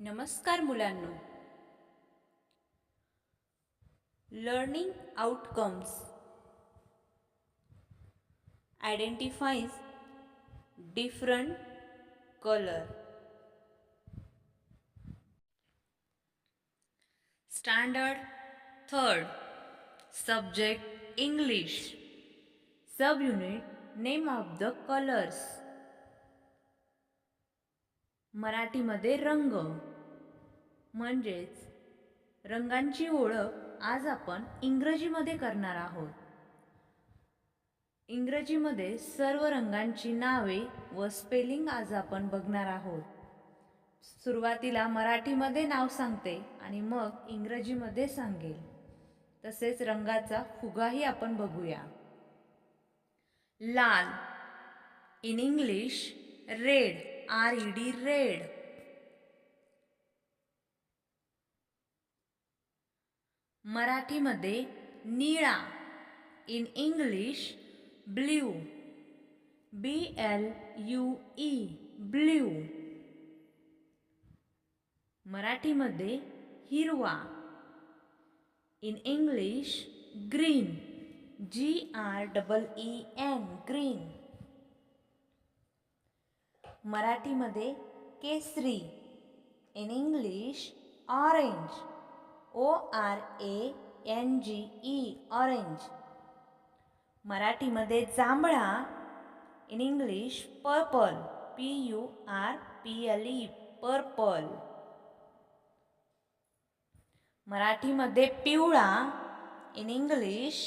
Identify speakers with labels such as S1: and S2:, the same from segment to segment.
S1: नमस्कार मुलांनो. Learning outcomes identifies different colour standard third subject English sub unit name of the colours मराठीमध्ये रंग. म्हणजेच रंगांची ओळख आज आपण इंग्रजीमध्ये करणार आहोत. इंग्रजीमध्ये सर्व रंगांची नावे व स्पेलिंग आज आपण बघणार आहोत. सुरुवातीला मराठीमध्ये नाव सांगते आणि मग इंग्रजीमध्ये सांगेल. तसेच रंगाचा फुगाही आपण बघूया. लाल. In English red. R E D red Marathi मराठीमध्ये निळा. In English blue B L U E blue मराठीमध्ये हिरवा. In English green G R double E N green मराठीमध्ये Kesari. In English orange O R A N G E orange मराठीमध्ये जांभळा. In English purple P U R P L E purple मराठीमध्ये पिवळा. In English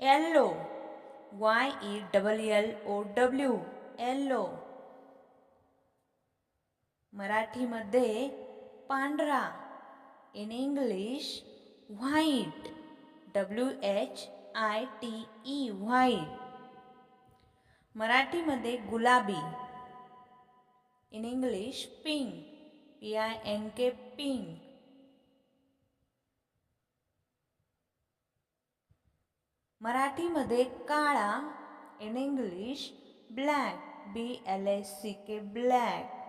S1: yellow Y E double L O W yellow मराठीमध्ये पांढरा in English white W H I T E white मराठीमध्ये गुलाबी in English pink P I N K pink मराठीमध्ये काळा in English black B L S C K black